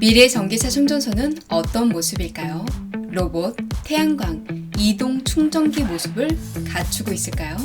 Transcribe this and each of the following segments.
미래의 전기차 충전소는 어떤 모습일까요? 로봇, 태양광, 이동 충전기 모습을 갖추고 있을까요?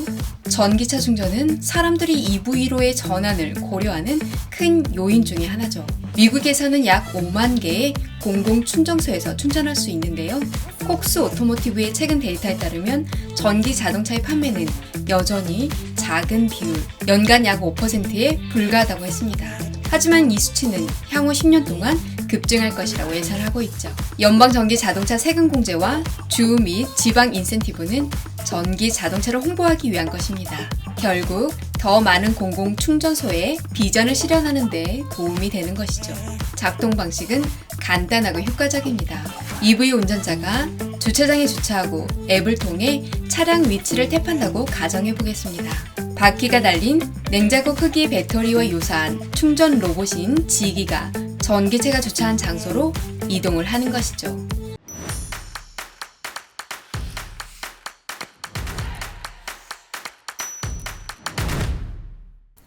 전기차 충전은 사람들이 EV로의 전환을 고려하는 큰 요인 중의 하나죠. 미국에서는 약 5만 개의 공공 충전소에서 충전할 수 있는데요. 폭스 오토모티브의 최근 데이터에 따르면 전기 자동차의 판매는 여전히 작은 비율, 연간 약 5%에 불과하다고 했습니다. 하지만 이 수치는 향후 10년 동안 급증할 것이라고 예상을 하고 있죠. 연방 전기 자동차 세금 공제와 주 및 지방 인센티브는 전기 자동차를 홍보하기 위한 것입니다. 결국 더 많은 공공 충전소의 비전을 실현하는 데 도움이 되는 것이죠. 작동 방식은 간단하고 효과적입니다. EV 운전자가 주차장에 주차하고 앱을 통해 차량 위치를 탭한다고 가정해 보겠습니다. 바퀴가 달린 냉장고 크기 배터리와 유사한 충전 로봇인 지기가 전기체가 주차한 장소로 이동을 하는 것이죠.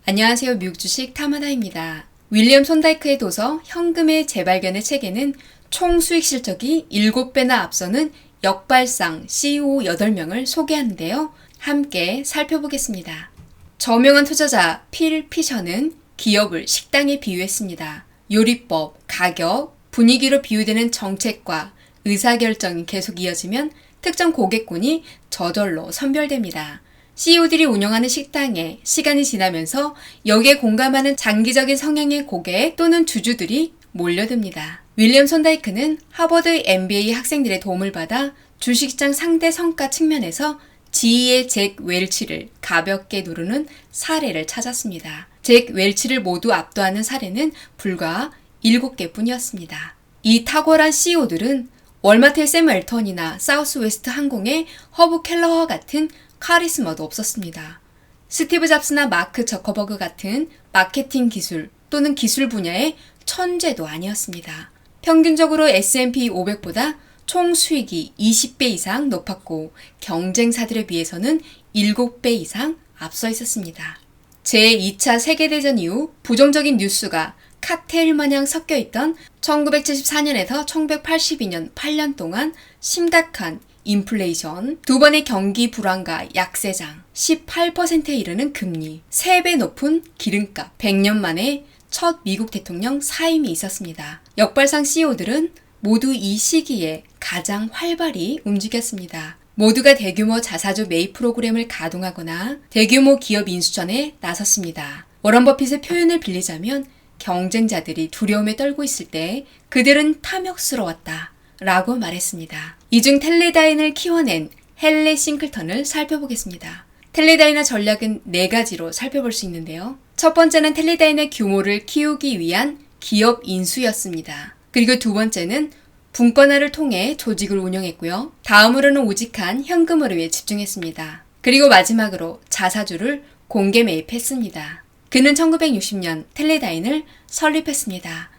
안녕하세요. 미국 주식 타마다입니다. 윌리엄 손다이크의 도서 현금의 재발견의 책에는 총 수익 실적이 7배나 앞서는 역발상 CEO 8명을 소개하는데요. 함께 살펴보겠습니다. 저명한 투자자 필 피셔는 기업을 식당에 비유했습니다. 요리법, 가격, 분위기로 비유되는 정책과 의사결정이 계속 이어지면 특정 고객군이 저절로 선별됩니다. CEO들이 운영하는 식당에 시간이 지나면서 여기에 공감하는 장기적인 성향의 고객 또는 주주들이 몰려듭니다. 윌리엄 손다이크는 하버드 MBA 학생들의 도움을 받아 주식시장 상대 성과 측면에서 지휘의 잭 웰치를 가볍게 누르는 사례를 찾았습니다. 잭 웰치를 모두 압도하는 사례는 불과 7개 뿐이었습니다. 이 탁월한 CEO들은 월마트의 샘 웰턴이나 사우스웨스트 항공의 허브 켈러와 같은 카리스마도 없었습니다. 스티브 잡스나 마크 저커버그 같은 마케팅 기술 또는 기술 분야의 천재도 아니었습니다. 평균적으로 S&P 500보다 총 수익이 20배 이상 높았고 경쟁사들에 비해서는 7배 이상 앞서 있었습니다. 제2차 세계대전 이후 부정적인 뉴스가 칵테일 마냥 섞여 있던 1974년에서 1982년 8년 동안 심각한 인플레이션, 두 번의 경기 불안과 약세장, 18%에 이르는 금리, 3배 높은 기름값, 100년 만에 첫 미국 대통령 사임이 있었습니다. 역발상 CEO들은 모두 이 시기에 가장 활발히 움직였습니다. 모두가 대규모 자사주 매입 프로그램을 가동하거나 대규모 기업 인수전에 나섰습니다. 워런 버핏의 표현을 빌리자면 경쟁자들이 두려움에 떨고 있을 때 그들은 탐욕스러웠다. 라고 말했습니다. 이중 텔레다인을 키워낸 헬레 싱클턴을 살펴보겠습니다. 텔레다인의 전략은 네 가지로 살펴볼 수 있는데요. 첫 번째는 텔레다인의 규모를 키우기 위한 기업 인수였습니다. 그리고 두 번째는 분권화를 통해 조직을 운영했고요. 다음으로는 오직한 현금 흐름에 집중했습니다. 그리고 마지막으로 자사주를 공개 매입했습니다. 그는 1960년 텔레다인을 설립했습니다.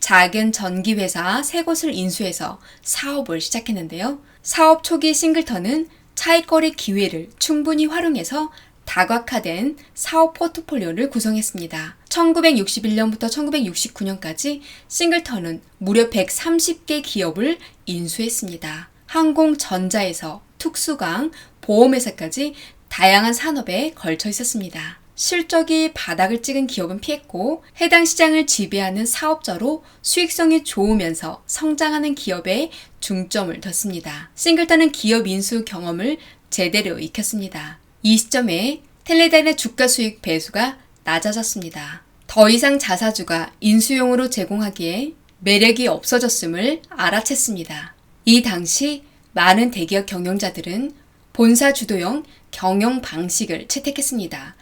작은 전기회사 세 곳을 인수해서 사업을 시작했는데요. 사업 초기 싱글턴은 차익거래 기회를 충분히 활용해서 다각화된 사업 포트폴리오를 구성했습니다. 1961년부터 1969년까지 싱글턴은 무려 130개 기업을 인수했습니다. 항공전자에서 특수강, 보험회사까지 다양한 산업에 걸쳐 있었습니다. 실적이 바닥을 찍은 기업은 피했고 해당 시장을 지배하는 사업자로 수익성이 좋으면서 성장하는 기업에 중점을 뒀습니다. 싱글턴은 기업 인수 경험을 제대로 익혔습니다. 이 시점에 텔레단의 주가 수익 배수가 낮아졌습니다. 더 이상 자사주가 인수용으로 제공하기에 매력이 없어졌음을 알아챘습니다. 이 당시 많은 대기업 경영자들은 본사 주도형 경영 방식을 채택했습니다.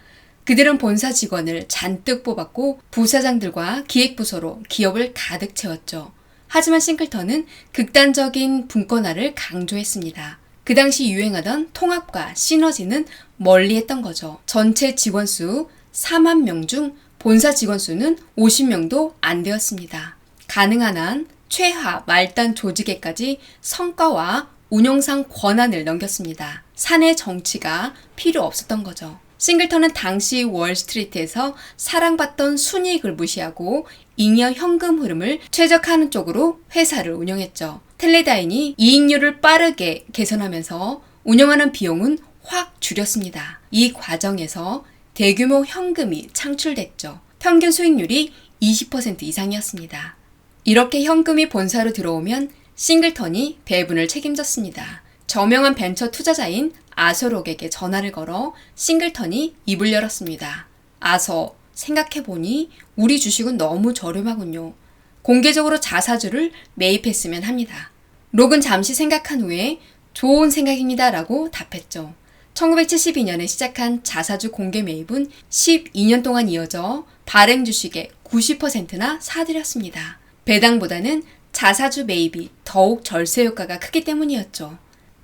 그들은 본사 직원을 잔뜩 뽑았고 부사장들과 기획부서로 기업을 가득 채웠죠. 하지만 싱클턴은 극단적인 분권화를 강조했습니다. 그 당시 유행하던 통합과 시너지는 멀리 했던 거죠. 전체 직원 수 4만 명 중 본사 직원 수는 50명도 안 되었습니다. 가능한 한 최하 말단 조직에까지 성과와 운영상 권한을 넘겼습니다. 사내 정치가 필요 없었던 거죠. 싱글턴은 당시 월스트리트에서 사랑받던 순이익을 무시하고 잉여 현금 흐름을 최적화하는 쪽으로 회사를 운영했죠. 텔레다인이 이익률을 빠르게 개선하면서 운영하는 비용은 확 줄였습니다. 이 과정에서 대규모 현금이 창출됐죠. 평균 수익률이 20% 이상이었습니다. 이렇게 현금이 본사로 들어오면 싱글턴이 배분을 책임졌습니다. 저명한 벤처 투자자인 아서록에게 전화를 걸어 싱글턴이 입을 열었습니다. 아서, 생각해보니 우리 주식은 너무 저렴하군요. 공개적으로 자사주를 매입했으면 합니다. 록은 잠시 생각한 후에 좋은 생각입니다 라고 답했죠. 1972년에 시작한 자사주 공개 매입은 12년 동안 이어져 발행 주식의 90%나 사들였습니다. 배당보다는 자사주 매입이 더욱 절세 효과가 크기 때문이었죠.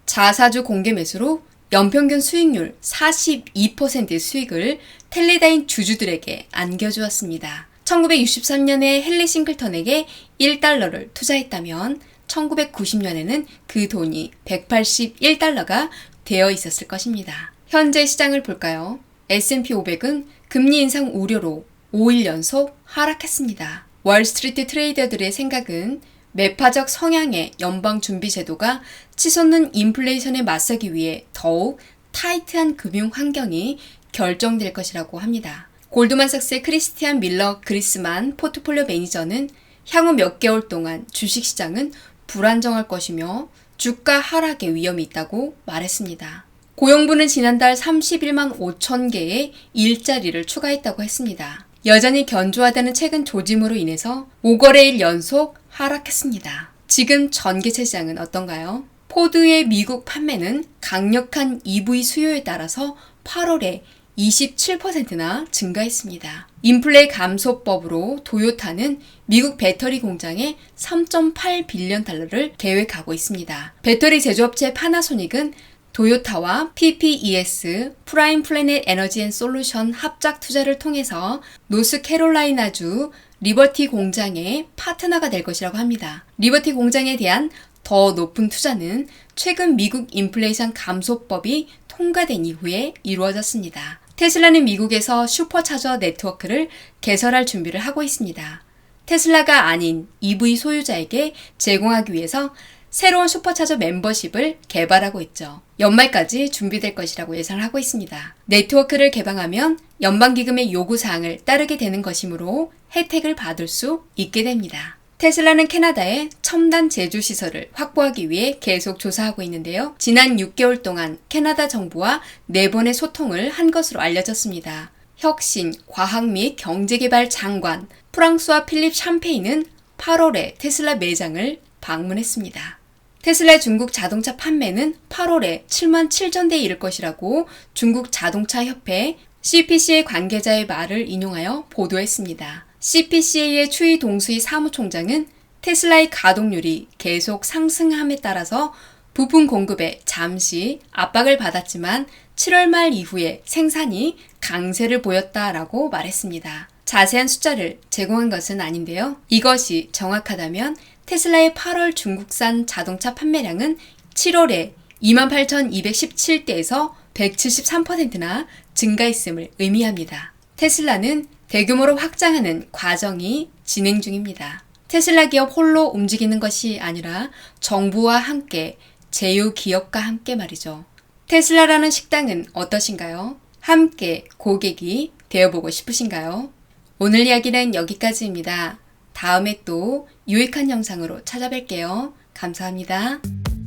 자사주 공개 매수로 연평균 수익률 42%의 수익을 텔레다인 주주들에게 안겨주었습니다. 1963년에 헨리 싱글턴에게 1달러를 투자했다면 1990년에는 그 돈이 181달러가 되어 있었을 것입니다. 현재 시장을 볼까요? S&P 500은 금리 인상 우려로 5일 연속 하락했습니다. 월스트리트 트레이더들의 생각은 매파적 성향의 연방준비제도가 치솟는 인플레이션에 맞서기 위해 더욱 타이트한 금융 환경이 결정될 것이라고 합니다. 골드만삭스의 크리스티안 밀러 그리스만 포트폴리오 매니저는 향후 몇 개월 동안 주식시장은 불안정할 것이며 주가 하락의 위험이 있다고 말했습니다. 고용부는 지난달 31만 5천 개의 일자리를 추가했다고 했습니다. 여전히 견조하다는 최근 조짐으로 인해서 5거래일 연속 하락했습니다. 지금 전기차 시장은 어떤가요? 포드의 미국 판매는 강력한 EV 수요에 따라서 8월에 27%나 증가했습니다. 인플레 감소법으로 도요타는 미국 배터리 공장에 3.8 빌리언 달러를 계획하고 있습니다. 배터리 제조업체 파나소닉은 도요타와 PPES 프라임 플래닛 에너지 앤 솔루션 합작 투자를 통해서 노스캐롤라이나주 리버티 공장의 파트너가 될 것이라고 합니다. 리버티 공장에 대한 더 높은 투자는 최근 미국 인플레이션 감소법이 통과된 이후에 이루어졌습니다. 테슬라는 미국에서 슈퍼차저 네트워크를 개설할 준비를 하고 있습니다. 테슬라가 아닌 EV 소유자에게 제공하기 위해서 새로운 슈퍼차저 멤버십을 개발하고 있죠. 연말까지 준비될 것이라고 예상을 하고 있습니다. 네트워크를 개방하면 연방기금의 요구사항을 따르게 되는 것이므로 혜택을 받을 수 있게 됩니다. 테슬라는 캐나다에 첨단 제조 시설을 확보하기 위해 계속 조사하고 있는데요. 지난 6개월 동안 캐나다 정부와 4번의 소통을 한 것으로 알려졌습니다. 혁신, 과학 및 경제개발 장관 프랑스와 필립 샴페인은 8월에 테슬라 매장을 방문했습니다. 테슬라 중국 자동차 판매는 8월에 7만 7천 대에 이를 것이라고 중국 자동차 협회 CPC의 관계자의 말을 인용하여 보도했습니다. CPCA의 추이 동수희 사무총장은 테슬라의 가동률이 계속 상승함에 따라서 부품 공급에 잠시 압박을 받았지만 7월 말 이후에 생산이 강세를 보였다라고 말했습니다. 자세한 숫자를 제공한 것은 아닌데요. 이것이 정확하다면 테슬라의 8월 중국산 자동차 판매량은 7월에 28,217대에서 173%나 증가했음을 의미합니다. 테슬라는 대규모로 확장하는 과정이 진행 중입니다. 테슬라 기업 홀로 움직이는 것이 아니라 정부와 함께 제휴 기업과 함께 말이죠. 테슬라라는 식당은 어떠신가요? 함께 고객이 되어보고 싶으신가요? 오늘 이야기는 여기까지입니다. 다음에 또 유익한 영상으로 찾아뵐게요. 감사합니다.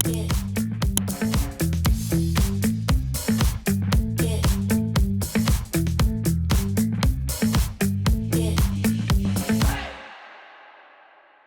Yeah.